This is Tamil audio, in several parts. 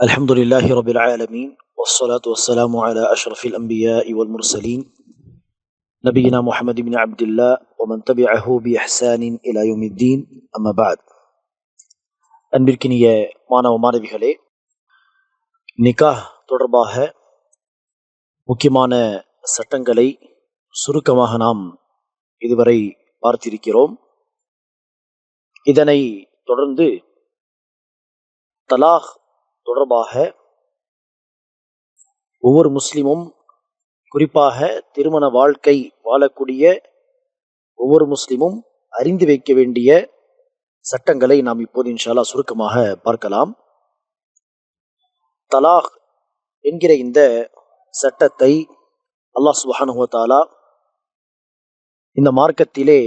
الحمد لله رب العالمين والصلاة والسلام على أشرف الأنبياء والمرسلين نبينا محمد بن عبد الله ومن تبعه بإحسان إلى يوم الدين أما بعد அன்பிற்கினிய மாணவ மாணவிகளே நிக்காஹ் தொடர்பாக முக்கியமான சட்டங்களை சுருக்கமாக நாம் இதுவரை பார்த்திருக்கிறோம் இதனை தொடர்ந்து தலாக் தொடர்பாக ஒவ்வொரு முஸ்லிமும் குறிப்பாக திருமண வாழ்க்கை வாழக்கூடிய ஒவ்வொரு முஸ்லிமும் அறிந்து வைக்க வேண்டிய சட்டங்களை நாம் இப்போது இன்ஷாலா சுருக்கமாக பார்க்கலாம். தலாக் என்கிற இந்த சட்டத்தை அல்லாஹ் சுப்ஹானஹு இந்த மார்க்கத்திலே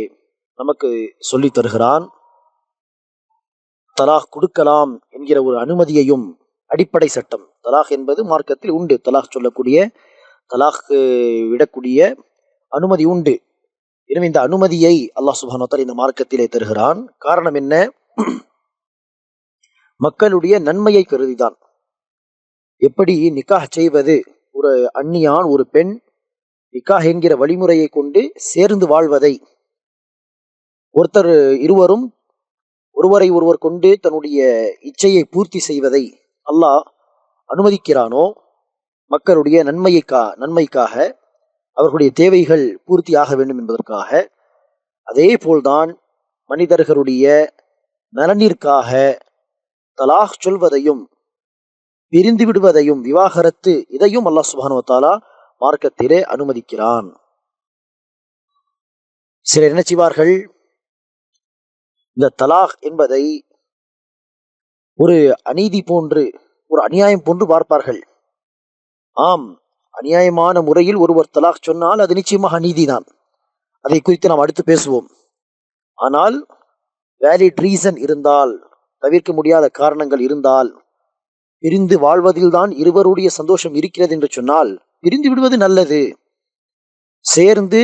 நமக்கு சொல்லித் தருகிறான். தலாக் கொடுக்கலாம் என்கிற ஒரு அனுமதியையும் அடிப்படை சட்டம். தலாக் என்பது மார்க்கத்தில் உண்டு. தலாக் சொல்லக்கூடிய தலாக் விடக்கூடிய அனுமதி உண்டு. எனவே இந்த அனுமதியை அல்லாஹ் சுபானோத்தால் இந்த மார்க்கத்திலே தருகிறான். காரணம் என்ன? மக்களுடைய நன்மையை கருதிதான். எப்படி நிக்காஹ் செய்வது? ஒரு அந்நியான் ஒரு பெண் நிக்காஹ் என்கிற வழிமுறையை கொண்டு சேர்ந்து வாழ்வதை. ஒருத்தர் இருவரும் ஒருவரை ஒருவர் கொண்டு தன்னுடைய இச்சையை பூர்த்தி செய்வதை. அல்லாஹ் அனுமதிக்கிறானோ மக்களுடைய நன்மையைக்கா நன்மைக்காக அவர்களுடைய தேவைகள் பூர்த்தியாக வேண்டும் என்பதற்காக அதே போல்தான் மனிதர்களுடைய நலனிற்காக தலாஹ் சொல்வதையும் பிரிந்து விடுவதையும் விவாகரத்து இதையும் அல்லாஹ் சுபானுவத்தாலா மார்க்கத்திலே அனுமதிக்கிறான். சிலர் என்ன செய்வார்கள்? இந்த தலாக் என்பதை ஒரு அநீதி போன்று ஒரு அநியாயம் போன்று பார்ப்பார்கள். ஆம் அநியாயமான முறையில் ஒருவர் தலாக் சொன்னால் அது நிச்சயமாக அநீதிதான். அதை குறித்து நாம் அடுத்து பேசுவோம். ஆனால் வேலிட் ரீசன் இருந்தால் தவிர்க்க முடியாத காரணங்கள் இருந்தால் பிரிந்து வாழ்வதில்தான் இருவருடைய சந்தோஷம் இருக்கிறது என்று சொன்னால் பிரிந்து விடுவது நல்லது. சேர்ந்து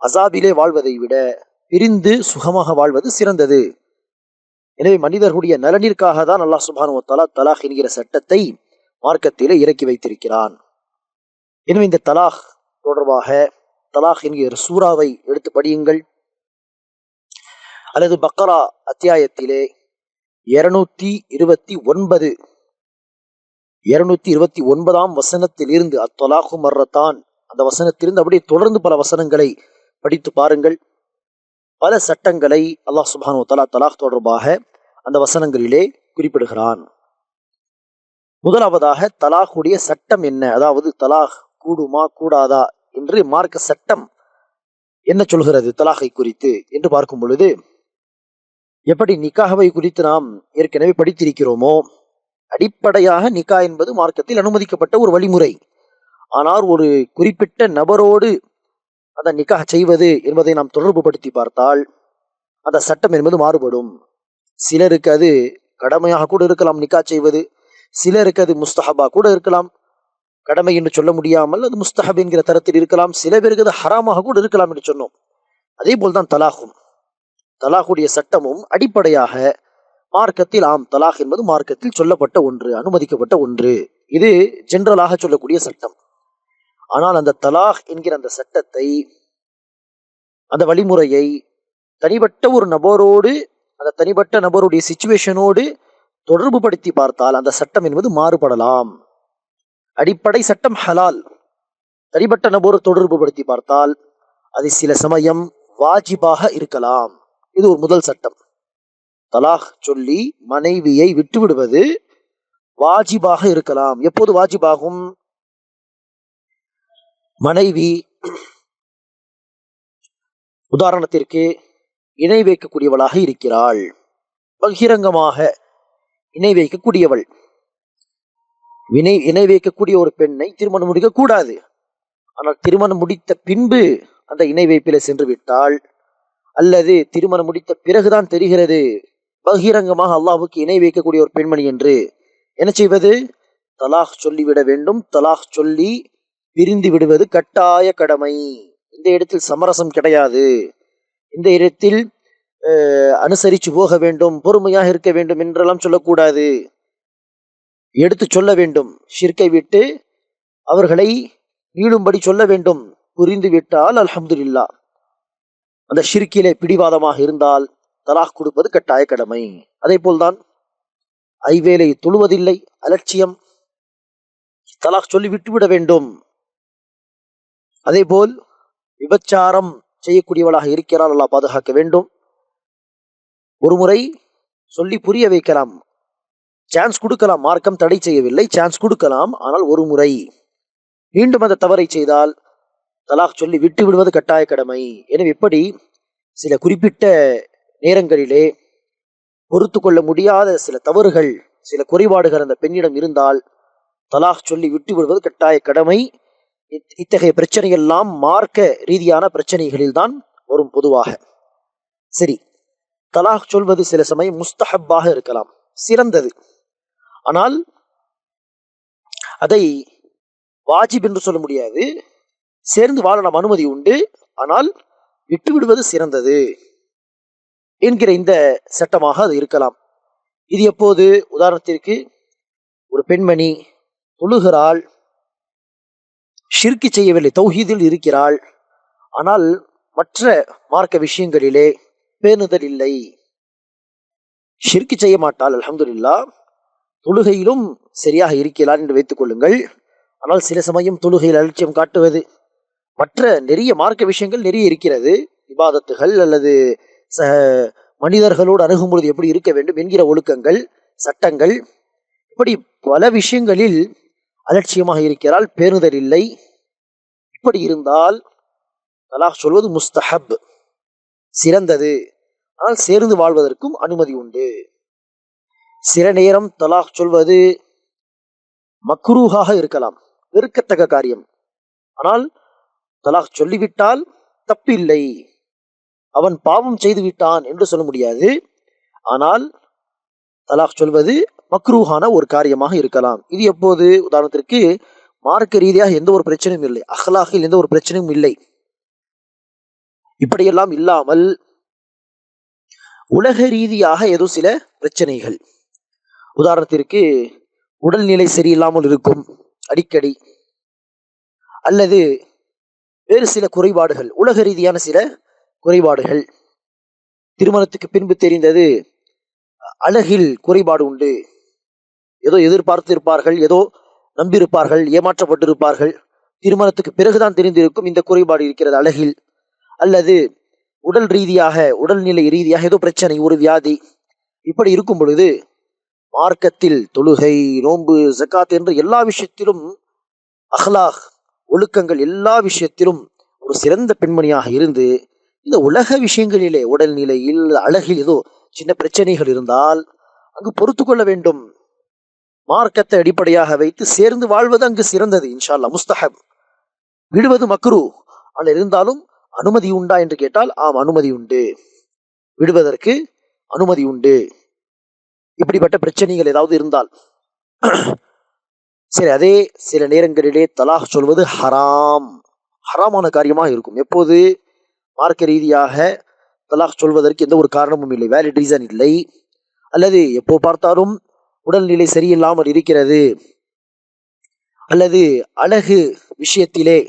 அசாபிலே வாழ்வதை விட பிரிந்து சுகமாக வாழ்வது சிறந்தது. எனவே மனிதர்களுடைய நலனிற்காக தான் அல்லாஹ் சுபானு தலா தலாஹ் என்கிற சட்டத்தை மார்க்கத்திலே இறக்கி வைத்திருக்கிறான். எனவே இந்த தலாக் தொடர்பாக தலாக் என்கிற சூறாவை எடுத்து படியுங்கள். அல்லது பக்கரா அத்தியாயத்திலே இருநூத்தி இருபத்தி ஒன்பது இருநூத்தி இருபத்தி ஒன்பதாம் வசனத்தில் இருந்து அத்தலாகு மர்ரத்தான். அந்த வசனத்திலிருந்து அப்படியே தொடர்ந்து பல வசனங்களை படித்து பாருங்கள். பல சட்டங்களை அல்லாஹ் சுபானு தலா தலாக் தொடர்பாக அந்த வசனங்களிலே குறிப்பிடுகிறான். முதலாவதாக தலாகுடைய சட்டம் என்ன? அதாவது தலாக் கூடுமா கூடாதா? என்று மார்க்க சட்டம் என்ன சொல்கிறது? தலாகை குறித்து என்று பார்க்கும் பொழுது எப்படி நிக்காகவை குறித்து நாம் ஏற்கனவே படித்திருக்கிறோமோ அடிப்படையாக நிக்கா என்பது மார்க்கத்தில் அனுமதிக்கப்பட்ட ஒரு வழிமுறை. ஆனால் ஒரு குறிப்பிட்ட நபரோடு அந்த நிக்காக செய்வது என்பதை நாம் தொடர்பு படுத்தி பார்த்தால் அந்த சட்டம் என்பது மாறுபடும். சிலருக்கு அது கடமையாக கூட இருக்கலாம் நிக்கா செய்வது. சிலருக்கு அது முஸ்தஹபா கூட இருக்கலாம். கடமை என்று சொல்ல முடியாமல் அது முஸ்தஹப் என்கிற தரத்தில் இருக்கலாம். சில பேருக்கு அது ஹராமாக கூட இருக்கலாம் என்று சொன்னோம். அதே போல்தான் தலாகும். தலாகுடைய சட்டமும் அடிப்படையாக மார்க்கத்தில் ஆம் தலாக் என்பது மார்க்கத்தில் சொல்லப்பட்ட ஒன்று அனுமதிக்கப்பட்ட ஒன்று. இது ஜென்ரலாக சொல்லக்கூடிய சட்டம். ஆனால் அந்த தலாக் என்கிற அந்த சட்டத்தை அந்த வழிமுறையை தனிப்பட்ட ஒரு நபரோடு அந்த தனிப்பட்ட நபருடைய சுச்சுவேஷனோடு தொடர்பு படுத்தி பார்த்தால் அந்த சட்டம் என்பது மாறுபடலாம். அடிப்படை சட்டம் ஹலால். தனிப்பட்ட நபர் தொடர்பு படுத்தி பார்த்தால் அது சில சமயம் வாஜிபாக இருக்கலாம். இது ஒரு முதல் சட்டம். தலாக் சொல்லி மனைவியை விட்டு விடுவது வாஜிபாக இருக்கலாம். எப்போது வாஜிபாகும்? மனைவி உதாரணத்திற்கு இணை வைக்கக்கூடியவளாக இருக்கிறாள். பகிரங்கமாக இணை வைக்கக்கூடியவள். வினை இணை வைக்கக்கூடிய ஒரு பெண்ணை திருமணம் முடிக்க கூடாது. ஆனால் திருமணம் முடித்த பின்பு அந்த இணை வைப்பில சென்று விட்டால் அல்லது திருமணம் முடித்த பிறகுதான் தெரிகிறது. பகிரங்கமாக அல்லாஹுக்கு இணை வைக்கக்கூடிய ஒரு பெண்மணி என்று என்ன செய்வது? தலாஹ் சொல்லிவிட வேண்டும். தலாஹ் சொல்லி பிரிந்து விடுவது கட்டாய கடமை. இந்த இடத்தில் சமரசம் கிடையாது. இந்த இடத்தில் அஹ், அனுசரிச்சு போக வேண்டும் பொறுமையாக இருக்க வேண்டும் என்றெல்லாம் சொல்லக்கூடாது. எடுத்து சொல்ல வேண்டும். ஷிர்கை விட்டு அவர்களை மீளும்படி சொல்ல வேண்டும். புரிந்து விட்டால் அலமதுல்லா அந்த ஷிர்கிலே பிடிவாதமாக இருந்தால் தலாக் கொடுப்பது கட்டாய கடமை. அதே போல்தான் ஐவேலை தொழுவதில்லை அலட்சியம். தலாக் சொல்லி விட்டுவிட வேண்டும். அதே போல் விபச்சாரம் செய்யக்கூடியவளாக இருக்கிறாள் அல்லா பாதுகாக்க வேண்டும். ஒரு முறை சொல்லி புரிய வைக்கலாம். சான்ஸ் கொடுக்கலாம் மார்க்கம் தடை செய்யவில்லை சான்ஸ் கொடுக்கலாம். ஆனால் ஒரு முறை மீண்டும் அந்த தவறை செய்தால் தலாக் சொல்லி விட்டு விடுவது கட்டாய கடமை. எனவே இப்படி சில குறிப்பிட்ட நேரங்களிலே பொறுத்து கொள்ள முடியாத சில தவறுகள் சில குறைபாடுகள் அந்த பெண்ணிடம் இருந்தால் தலாக் சொல்லி விட்டு விடுவது கட்டாய கடமை. இத்தகைய பிரச்சனை எல்லாம் மார்க்க ரீதியான பிரச்சனைகளில் தான் வரும் பொதுவாக. சரி தலாக் சொல்வது சில சமயம் முஸ்தஹப்பாக இருக்கலாம் சிறந்தது. ஆனால் அதை வாஜிப் என்று சொல்ல முடியாது. சேர்ந்து வாழ நாம் அனுமதி உண்டு ஆனால் விட்டு விடுவது சிறந்தது என்கிற இந்த சட்டமாக அது இருக்கலாம். இது எப்போது? உதாரணத்திற்கு ஒரு பெண்மணி தொழுகிறாள் ஷிர்கி செய்யவில்லை தௌஹீதில் இருக்கிறாள். ஆனால் மற்ற மார்க்க விஷயங்களிலே பேணுதல் இல்லை. ஷிர்கி செய்ய மாட்டாள் அலமதுல்லா தொழுகையிலும் சரியாக இருக்கிறாள் என்று வைத்துக் கொள்ளுங்கள். ஆனால் சில சமயம் தொழுகையில் அலட்சியம் காட்டுவது மற்ற நிறைய மார்க்க விஷயங்கள் நிறைய இருக்கிறது. இபாதத்துகள் அல்லது ச மனிதர்களோடு அணுகும்பொழுது எப்படி இருக்க வேண்டும் என்கிற ஒழுக்கங்கள் சட்டங்கள் இப்படி பல விஷயங்களில் அலட்சியமாக இருக்கிறாள் பேணுதல் இல்லை. இப்படி இருந்தால் தலாக் சொல்வது முஸ்தஹப் சிறந்தது. ஆனால் சேர்ந்து வாழ்வதற்கும் அனுமதி உண்டு. சில நேரம் தலாக் சொல்வது மக்ரூஹாக இருக்கலாம் வெறுக்கத்தக்க காரியம். ஆனால் தலாக் சொல்லிவிட்டால் தப்பில்லை அவன் பாவம் செய்து விட்டான் என்று சொல்ல முடியாது. ஆனால் தலாக் சொல்வது மக்ரூஹான ஒரு காரியமாக இருக்கலாம். இது எப்போது? உதாரணத்திற்கு மார்க்க ரீதியாக எந்த ஒரு பிரச்சனையும் இல்லை. அஹ்லாஹில் எந்த ஒரு பிரச்சனையும் இல்லை. இப்படியெல்லாம் இல்லாமல் உலக ரீதியாக ஏதோ சில பிரச்சனைகள். உதாரணத்திற்கு உடல்நிலை சரியில்லாமல் இருக்கும் அடிக்கடி. அல்லது வேறு சில குறைபாடுகள் உலக ரீதியான சில குறைபாடுகள். திருமணத்துக்கு பின்பு தெரிந்தது அழகில் குறைபாடு உண்டு. ஏதோ எதிர்பார்த்து இருப்பார்கள் ஏதோ நம்பியிருப்பார்கள் ஏமாற்றப்பட்டிருப்பார்கள். திருமணத்துக்கு பிறகுதான் தெரிந்திருக்கும் இந்த குறைபாடு இருக்கிறது அழகில். அல்லது உடல் ரீதியாக உடல்நிலை ரீதியாக ஏதோ பிரச்சனை ஒரு வியாதி. இப்படி இருக்கும் பொழுது மார்க்கத்தில் தொழுகை நோன்பு ஜக்காத் என்ற எல்லா விஷயத்திலும் அஹ்லாஹ் ஒழுக்கங்கள் எல்லா விஷயத்திலும் ஒரு சிறந்த பெண்மணியாக இருந்து இந்த உலக விஷயங்களிலே உடல்நிலையில் அழகில் ஏதோ சின்ன பிரச்சனைகள் இருந்தால் அங்கு பொறுத்து கொள்ள வேண்டும். மார்க்கத்தை அடிப்படையாக வைத்து சேர்ந்து வாழ்வது அங்கு சிறந்தது இன்ஷால்லா முஸ்தஹப். விடுவது மக்ரு. ஆனால் இருந்தாலும் அனுமதி உண்டா என்று கேட்டால் ஆம் அனுமதி உண்டு. விடுவதற்கு அனுமதி உண்டு. இப்படிப்பட்ட பிரச்சனைகள் ஏதாவது இருந்தால். சரி அதே சில நேரங்களிலே தலாஹ் சொல்வது ஹராம். ஹராமான காரியமாக இருக்கும். எப்போது? மார்க்க ரீதியாக தலாக் சொல்வதற்கு எந்த ஒரு காரணமும் இல்லை. வேலிட் ரீசன் இல்லை. அல்லது எப்போ பார்த்தாலும் உடல்நிலை சரியில்லாமல் இருக்கிறது. அல்லது அழகு விஷயத்திலே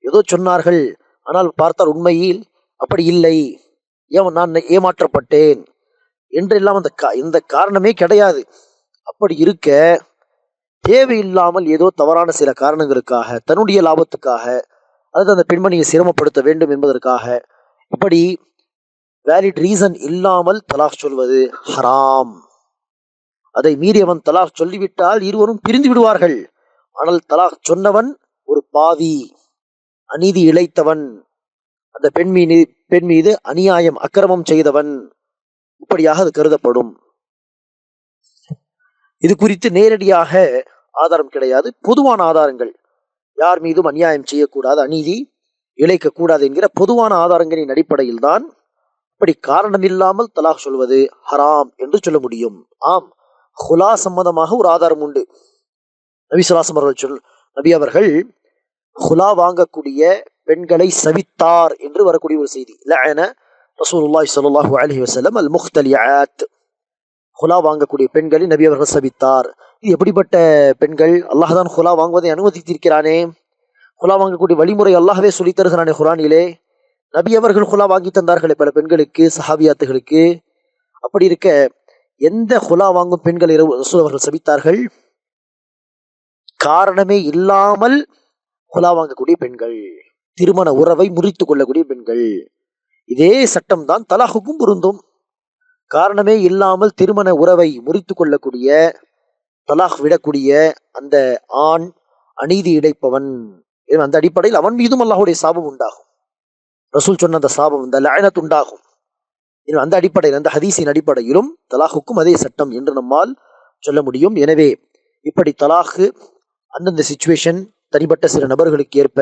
ஏதோ சொன்னார்கள் ஆனால் பார்த்தால் உண்மையில் அப்படி இல்லை. ஏன் நான் ஏமாற்றப்பட்டேன். என்றெல்லாம் அந்த கா- இந்த காரணமே கிடையாது. அப்படி இருக்க தேவையில்லாமல் ஏதோ தவறான சில காரணங்களுக்காக தன்னுடைய லாபத்துக்காக அல்லது அந்த பெண்மணியை சிரமப்படுத்த வேண்டும் என்பதற்காக இப்படி வேலிட் ரீசன் இல்லாமல் தலாக் சொல்வது ஹராம். அதை மீறியவன் தலாக் சொல்லிவிட்டால் இருவரும் பிரிந்து விடுவார்கள். ஆனால் தலாக் சொன்னவன் ஒரு பாவி அநீதி இழைத்தவன் அந்த பெண் மீது பெண் மீது அநியாயம் அக்கிரமம் செய்தவன். இப்படியாக அது கருதப்படும். இது குறித்து நேரடியாக ஆதாரம் கிடையாது. பொதுவான ஆதாரங்கள். யார் மீதும் அநியாயம் செய்யக்கூடாது அநீதி இழைக்க கூடாது என்கிற பொதுவான ஆதாரங்களின் அடிப்படையில் தான் இப்படி காரணமில்லாமல் தலாக் சொல்வது ஹராம் என்று சொல்ல முடியும். ஆம் ஹுலா சம்பந்தமாக ஒரு ஆதாரம் உண்டு. நபி சுல்லாசம் அவர்கள் சொல் நபி அவர்கள் ஹுலா வாங்கக்கூடிய பெண்களை சவித்தார் என்று வரக்கூடிய ஒரு செய்தி. லஅன ரசூலுல்லாஹி ஸல்லல்லாஹு அலைஹி வஸல்லம் அல் முஹ்தலியாத் ஹுலா வாங்கக்கூடிய பெண்களை நபி அவர்கள் சபித்தார் இது எப்படிப்பட்ட பெண்கள்? அல்லாஹ் தான் ஹுலா வாங்குவதை அனுமதித்திருக்கிறானே. ஹுலா வாங்கக்கூடிய வழிமுறை அல்லாஹவே சொல்லித் தருகிறானே நபி அவர்கள் ஹுலா வாங்கி தந்தார்களே பல பெண்களுக்கு சஹாபியாத்துகளுக்கு. அப்படி இருக்க எந்த ஹுலா வாங்கும் பெண்கள் இரவு ரசூல் அவர்கள் சபித்தார்கள்? காரணமே இல்லாமல் ஹுலா வாங்கக்கூடிய பெண்கள் திருமண உறவை முறித்து கொள்ளக்கூடிய பெண்கள். இதே சட்டம் தான் தலாஹுக்கும் பொருந்தும். காரணமே இல்லாமல் திருமண உறவை முறித்து கொள்ளக்கூடிய தலாஹ் விடக்கூடிய அந்த ஆண் அநீதி இடைப்பவன் அந்த அடிப்படையில் அவன் மீதும் அல்லாஹுடைய சாபம் உண்டாகும். ரசூல் சொன்ன அந்த சாபம் இந்த லயனத் உண்டாகும். அந்த அடிப்படையில் அந்த ஹதீஸின் அடிப்படையிலும் தலாஹுக்கும் அதே சட்டம் என்று நம்மால் சொல்ல முடியும். எனவே இப்படி தலாஹு அந்தந்த சுச்சுவேஷன் தனிப்பட்ட சில நபர்களுக்கு ஏற்ப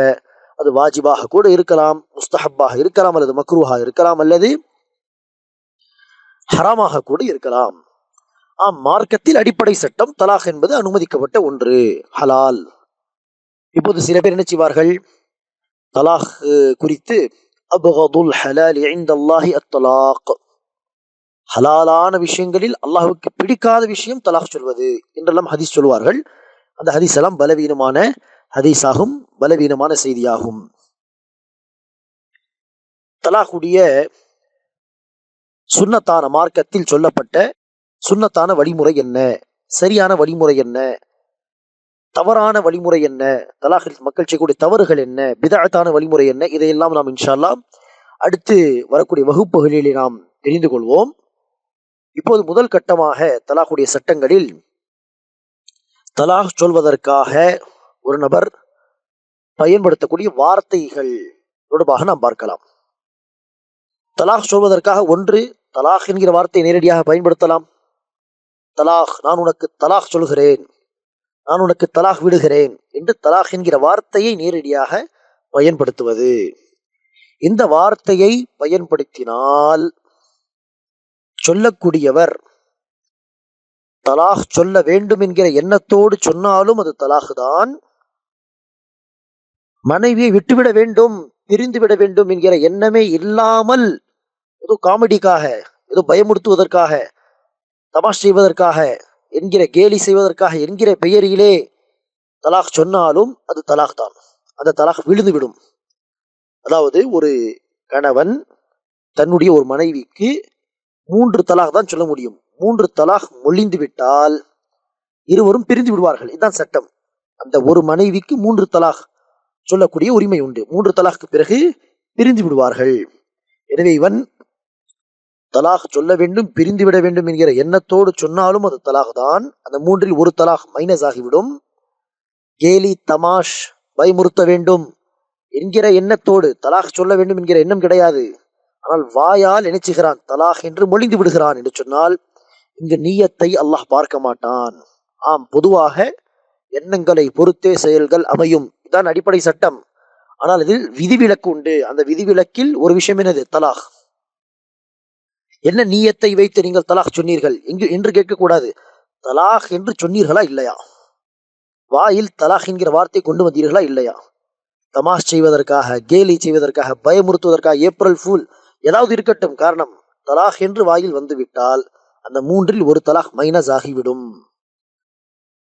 அது வாஜிபாக கூட இருக்கலாம் முஸ்தஹப்பாக இருக்கலாம் அல்லது மக்ருவாக இருக்கலாம் அல்லது ஹராமாக கூட இருக்கலாம். ஆம் மார்க்கத்தில் அடிப்படை சட்டம் தலாக் என்பது அனுமதிக்கப்பட்ட ஒன்று. ஹலால். இப்போது சில பேர் என்ன செய்வார்கள்? குறித்து அபகதுல் ஹலால் இந்தல்லாஹி அத்தலாக். ஹலாலான விஷயங்களில் அல்லாஹுக்கு பிடிக்காத விஷயம் தலாக் சொல்வது என்றெல்லாம் ஹதீஸ் சொல்வார்கள். அந்த ஹதீஸ் எல்லாம் பலவீனமான ஹதீஸாகும் பலவீனமான செய்தியாகும். தலாகுடைய சுன்னத்தான மார்க்கத்தில் சொல்லப்பட்ட சுன்னத்தான வழிமுறை என்ன? சரியான வழிமுறை என்ன? தவறான வழிமுறை என்ன? தலாஹில் மக்கள் செய்யக்கூடிய தவறுகள் என்ன? பிதாத்தான வழிமுறை என்ன? இதையெல்லாம் நாம் இன்ஷா அடுத்து வரக்கூடிய வகுப்புகளிலே நாம் தெரிந்து கொள்வோம். இப்போது முதல் கட்டமாக தலாஹுடைய சட்டங்களில் தலாக் சொல்வதற்காக ஒரு நபர் பயன்படுத்தக்கூடிய வார்த்தைகள் தொடர்பாக நாம் பார்க்கலாம். தலாக் சொல்வதற்காக ஒன்று தலாக் என்கிற வார்த்தையை நேரடியாக பயன்படுத்தலாம். தலாக் நான் உனக்கு தலாக் சொல்கிறேன். நான் உனக்கு தலாக் விடுகிறேன் என்று தலாக் என்கிற வார்த்தையை நேரடியாக பயன்படுத்துவது. இந்த வார்த்தையை பயன்படுத்தினால் சொல்லக்கூடியவர் தலாக் சொல்ல வேண்டும் என்கிற எண்ணத்தோடு சொன்னாலும் அது தலாக் தான் மனைவியை விட்டுவிட வேண்டும் பிரிந்து விட வேண்டும் என்கிற எண்ணமே இல்லாமல் ஏதோ காமெடிக்காக ஏதோ பயமுறுத்துவதற்காக தமாஷ் செய்வதற்காக என்கிற கேலி செய்வதற்காக என்கிற பெயரிலே தலாக் சொன்னாலும் அது தலாக் தான். அந்த தலாக் விழுந்து விடும் அதாவது ஒரு கணவன் தன்னுடைய ஒரு மனைவிக்கு மூன்று தலாக் தான் சொல்ல முடியும். மூன்று தலாக் மொழிந்து விட்டால் இருவரும் பிரிந்து விடுவார்கள். இதுதான் சட்டம். அந்த ஒரு மனைவிக்கு மூன்று தலாக் சொல்லக்கூடிய உரிமை உண்டு. மூன்று தலாக்கு பிறகு பிரிந்து விடுவார்கள். எனவே இவன் தலாக் சொல்ல வேண்டும் பிரிந்து விட வேண்டும் என்கிற எண்ணத்தோடு சொன்னாலும் அது தலாக் தான் அந்த மூன்றில் ஒரு தலாக் மைனஸ் ஆகிவிடும். கேலி தமாஷ் பயமுறுத்த வேண்டும் என்கிற எண்ணத்தோடு தலாக் சொல்ல வேண்டும் என்கிற எண்ணம் கிடையாது. ஆனால் வாயால் நினைச்சுகிறான் தலாக் என்று மொழிந்து விடுகிறான் என்று சொன்னால் இங்கு நீயத்தை அல்லாஹ் பார்க்க மாட்டான். ஆம் பொதுவாக எண்ணங்களை பொறுத்தே செயல்கள் அமையும். இதான் அடிப்படை சட்டம். ஆனால் இதில் விதிவிலக்கு உண்டு. அந்த விதிவிலக்கில் ஒரு விஷயம் என்னது? தலாக். என்ன நீயத்தை வைத்து நீங்கள் தலாக் சொன்னீர்கள்? எங்கு என்று கேட்கக்கூடாது. தலாக் என்று சொன்னீர்களா இல்லையா? வாயில் தலாக் என்கிற வார்த்தை கொண்டு வந்தீர்களா இல்லையா? தமாஷ் செய்வதற்காக கேலி செய்வதற்காக பயமுறுத்துவதற்காக ஏப்ரல் ஃபூல் ஏதாவது இருக்கட்டும். காரணம் தலாக் என்று வாயில் வந்துவிட்டால் அந்த மூன்றில் ஒரு தலாக் மைனஸ் ஆகிவிடும்.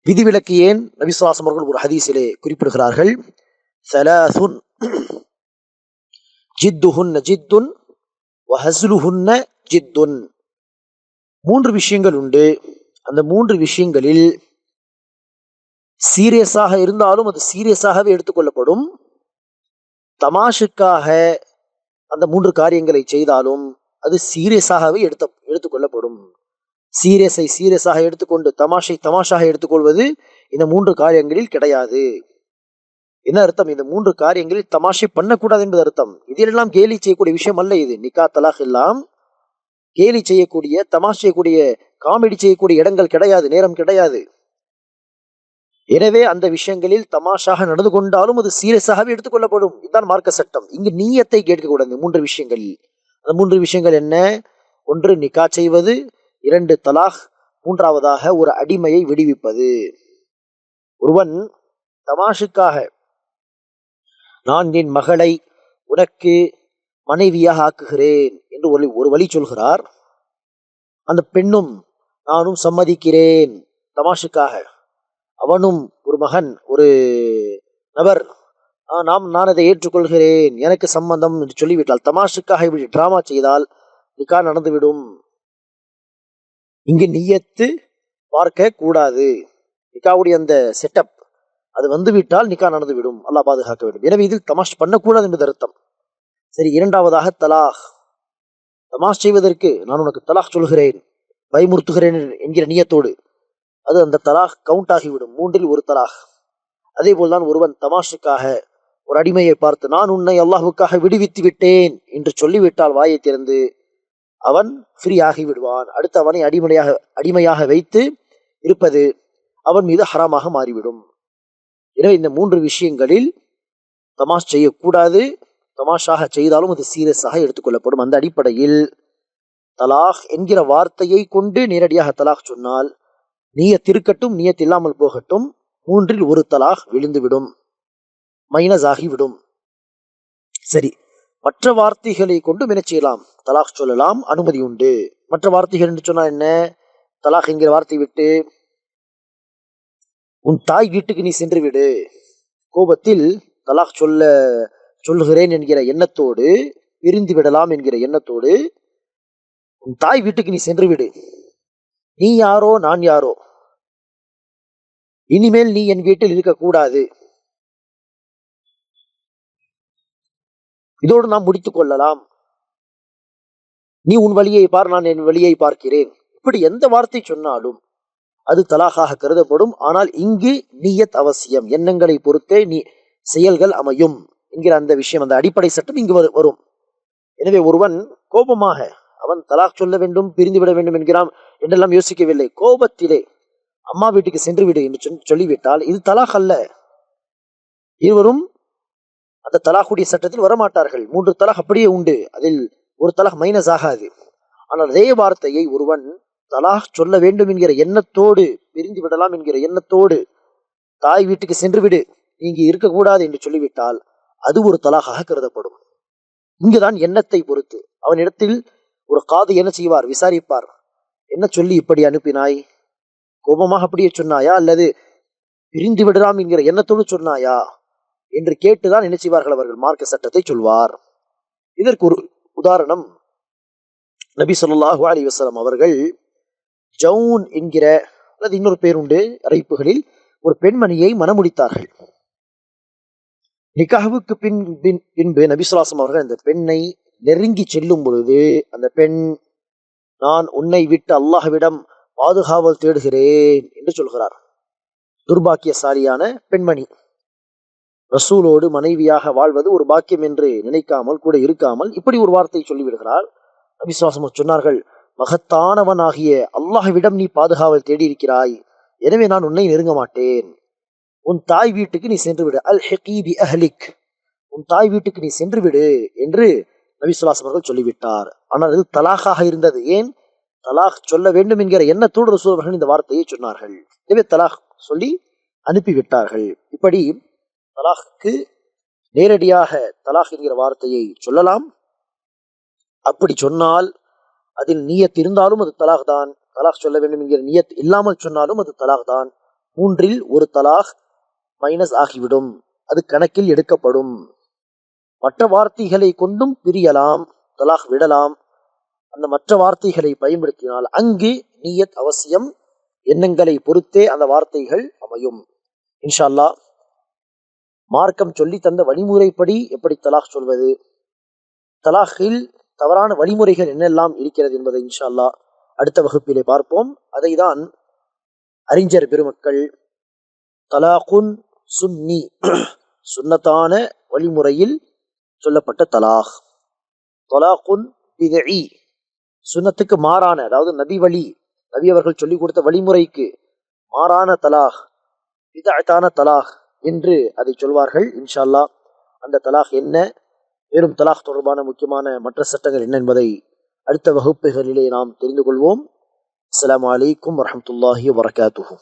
விதிவிலக்கு ஏன்? நபிசுவாசம் அவர்கள் ஒரு ஹதீஸிலே குறிப்பிடுகிறார்கள். சலாசுன் ஜித்துஹுன்ன ஜித்துன் வஹஸ்லுஹுன்ன ஜித்துன். மூன்று விஷயங்கள் உண்டு. அந்த மூன்று விஷயங்களில் சீரியஸாக இருந்தாலும் அது சீரியஸாகவே எடுத்துக்கொள்ளப்படும். தமாஷுக்காக அந்த மூன்று காரியங்களை செய்தாலும் அது சீரியஸாகவே எடுத்த எடுத்துக்கொள்ளப்படும். சீரியஸை சீரியஸாக எடுத்துக்கொண்டு தமாஷை தமாஷாக எடுத்துக்கொள்வது இந்த மூன்று காரியங்களில் கிடையாது. என்ன அர்த்தம்? இந்த மூன்று காரியங்களில் தமாஷை பண்ணக்கூடாது என்பது அர்த்தம். இதிலெல்லாம் கேலி செய்யக்கூடிய விஷயம் அல்ல இது. நிக்கா தலாக் எல்லாம் கேலி செய்யக்கூடிய தமாஷ் செய்யக்கூடிய காமெடி செய்யக்கூடிய இடங்கள் கிடையாது நேரம் கிடையாது. எனவே அந்த விஷயங்களில் தமாஷாக நடந்து கொண்டாலும் அது சீரியஸாகவே எடுத்துக்கொள்ளப்படும். இதுதான் மார்க்க சட்டம். இங்கு நீயத்தை கேட்கக்கூடாது. மூன்று விஷயங்கள். அந்த மூன்று விஷயங்கள் என்ன? ஒன்று நிக்கா செய்வது. இரண்டு தலாஹ். மூன்றாவதாக ஒரு அடிமையை விடுவிப்பது. ஒருவன் தமாஷுக்காக நான் என் மகளை உனக்கு மனைவியாக ஆக்குகிறேன். என்று ஒரு ஒரு வழி சொல்கிறார். அந்த பெண்ணும் நானும் சம்மதிக்கிறேன். தமாஷுக்காக. அவனும் ஒரு மகன் ஒரு நபர். நாம் நான் அதை ஏற்றுக்கொள்கிறேன். எனக்கு சம்மந்தம் என்று சொல்லிவிட்டால் தமாஷுக்காக இப்படி டிராமா செய்தால் நிக்கா நடந்துவிடும். இங்கு நியத்து பார்க்க கூடாது. நிக்காவுடைய அந்த செட்டப் அது வந்துவிட்டால் நிக்கா நடந்துவிடும். அல்லாஹ் பாதுகாக்க வேண்டும். எனவே இதில் தமாஷ் பண்ணக்கூடாது என்பது அர்த்தம். சரி இரண்டாவதாக தலாஹ் தமாஷ் செய்வதற்கு நான் உனக்கு தலாக் சொல்கிறேன் பயமுறுத்துகிறேன் என்கிற நியத்தோடு. அது அந்த தலாக் கவுண்ட் ஆகிவிடும். மூன்றில் ஒரு தலாக். அதே போல்தான் ஒருவன் தமாஷுக்காக ஒரு அடிமையை பார்த்து நான் உன்னை அல்லாஹுக்காக விடுவித்து விட்டேன் என்று சொல்லிவிட்டால் வாயை திறந்து அவன் ஃப்ரீ ஆகி விடுவான் அடுத்து அவனை அடிமையாக அடிமையாக வைத்து இருப்பது அவன் மீது ஹராமாக மாறிவிடும். எனவே இந்த மூன்று விஷயங்களில் தமாஷ் செய்யக்கூடாது. தமாஷாக செய்தாலும் அது சீரியஸாக எடுத்துக்கொள்ளப்படும். அந்த அடிப்படையில் தலாக் என்கிற வார்த்தையை கொண்டு நேரடியாக தலாக் சொன்னால் நீயத் இருக்கட்டும் நீயத் இல்லாமல் போகட்டும் மூன்றில் ஒரு தலாக் விழுந்துவிடும் மைனஸ் ஆகிவிடும் சரி மற்ற வார்த்தைகளை கொண்டு என்ன செய்யலாம்? தலாக் சொல்லலாம் அனுமதி உண்டு. மற்ற வார்த்தைகள் என்று சொன்னால் என்ன? தலாக் என்கிற வார்த்தை விட்டு உன் தாய் வீட்டுக்கு நீ சென்று விடு. கோபத்தில் தலாக் சொல்ல சொல்லுகிறேன் என்கிற எண்ணத்தோடு பிரிந்து விடலாம் என்கிற எண்ணத்தோடு உன் தாய் வீட்டுக்கு நீ சென்று விடு. நீ யாரோ நான் யாரோ? இனிமேல் நீ என் வீட்டில் இருக்கக்கூடாது. இதோடு நாம் முடித்துக் கொள்ளலாம். நீ உன் வழியை பார் நான் என் வழியை பார்க்கிறேன். இப்படி எந்த வார்த்தை சொன்னாலும் அது தலாகாக கருதப்படும். ஆனால் இங்கு நீயத் அவசியம். எண்ணங்களை பொறுத்தே நீ செயல்கள் அமையும். என்கிற அந்த விஷயம் அந்த அடிப்படை சட்டம் இங்கு வரும். எனவே ஒருவன் கோபமாக அவன் தலாக் சொல்ல வேண்டும் பிரிந்து விட வேண்டும் என்கிறான் என்றெல்லாம் யோசிக்கவில்லை. கோபத்திலே அம்மா வீட்டுக்கு சென்று விடு என்று சொல்லிவிட்டால் இது தலாக் அல்ல. இருவரும் அந்த தலாகுடைய சட்டத்தில் வரமாட்டார்கள். மூன்று தலாக் அப்படியே உண்டு. அதில் ஒரு தலாக் மைனஸ் ஆகாது. ஆனால் அதே வார்த்தையை ஒருவன் தலாக் சொல்ல வேண்டும் என்கிற எண்ணத்தோடு பிரிந்து விடலாம் என்கிற எண்ணத்தோடு தாய் வீட்டுக்கு சென்று விடு நீங்க இருக்கக்கூடாது என்று சொல்லிவிட்டால் அது ஒரு தலாகாக கருதப்படும். இங்குதான் எண்ணத்தை பொறுத்து. அவனிடத்தில் ஒரு காது என்ன செய்வார்? விசாரிப்பார். என்ன சொல்லி இப்படி அனுப்பினாய்? கோபமாக அப்படியே சொன்னாயா? அல்லது பிரிந்து விடலாம் என்கிற எண்ணத்தோடு சொன்னாயா? என்று கேட்டுதான் என்ன செய்வார்கள் அவர்கள்? மார்க்க சட்டத்தை சொல்வார். இதற்கு ஒரு உதாரணம். நபி சொல்லாஹு அலி வசலம் அவர்கள் ஜவுன் என்கிற அல்லது இன்னொரு பேருண்டு அறைப்புகளில் ஒரு பெண்மணியை மணமுடித்தார்கள் நிக்காஹுக்கு பின் பின் பின்பு நபிசுலாசம் அவர்கள் அந்த பெண்ணை நெருங்கி செல்லும் பொழுது அந்த பெண் நான் உன்னை விட்டு அல்லாஹ்விடம் பாதுகாவல் தேடுகிறேன் என்று சொல்கிறார். துர்பாக்கியசாலியான பெண்மணி. ரசூலோடு மனைவியாக வாழ்வது ஒரு பாக்கியம் என்று நினைக்காமல் கூட இருக்காமல் இப்படி ஒரு வார்த்தை சொல்லிவிடுகிறார். நபிசுவாசம் சொன்னார்கள் மகத்தானவனாகிய அல்லாஹ்விடம் நீ பாதுகாவல் தேடி இருக்கிறாய் எனவே நான் உன்னை நெருங்க மாட்டேன். உன் தாய் வீட்டுக்கு நீ சென்று விடு அல் ஹெகீபி அஹ்லிக். உன் தாய் வீட்டுக்கு நீ சென்று விடு என்று நபிசுல்லாசம் அவர்கள் சொல்லிவிட்டார். ஆனால் இது தலாகாக இருந்தது. ஏன்? தலாக் சொல்ல வேண்டும் என்கிற என்ன தூடர் சூழல்கள் இந்த வார்த்தையை சொன்னார்கள். எனவே தலாக் சொல்லி அனுப்பிவிட்டார்கள். இப்படி தலாக்கு நேரடியாக தலாக் என்கிற வார்த்தையை சொல்லலாம். அப்படி சொன்னால் அதில் நீயத் இருந்தாலும் அது தலாக் தான். தலாக் சொல்ல வேண்டும் என்கிற நீயத் இல்லாமல் சொன்னாலும் அது தலாக் தான். மூன்றில் ஒரு தலாக் மைனஸ் ஆகிவிடும். அது கணக்கில் எடுக்கப்படும். மற்ற வார்த்தைகளை கொண்டும் பிரியலாம் தலாக் விடலாம். அந்த மற்ற வார்த்தைகளை பயன்படுத்தினால் அங்கு நீயத் அவசியம் எண்ணங்களை பொறுத்தே அந்த வார்த்தைகள் அமையும். இன்ஷா அல்லாஹ் மார்க்கம் சொல்லி தந்த வழிமுறைப்படி எப்படி தலாக் சொல்வது? தலாகில் தவறான வழிமுறைகள் என்னெல்லாம் இருக்கிறது என்பதை இன்ஷால்லா அடுத்த வகுப்பிலே பார்ப்போம். அதை தான் அறிஞர் பெருமக்கள் தலாகுன் சுன்னி. சுன்னத்தான வழிமுறையில் சொல்லப்பட்ட தலாக். தொலாகுன் பிதஇ. சுன்னத்துக்கு மாறான அதாவது நபி வழி நபி அவர்கள் சொல்லிக் கொடுத்த வழிமுறைக்கு மாறான தலாக் பிதாத்தான தலாக் என்று அதை சொல்வார்கள் இன்ஷால்லா. அந்த தலாக் என்ன? வெறும் தலாக் தொடர்பான முக்கியமான மற்ற சட்டங்கள் என்ன என்பதை அடுத்த வகுப்புகளிலே நாம் தெரிந்து கொள்வோம். அஸ்லாம் வலைக்கம் வரமத்துல்லாஹி வரகாத்துஹூ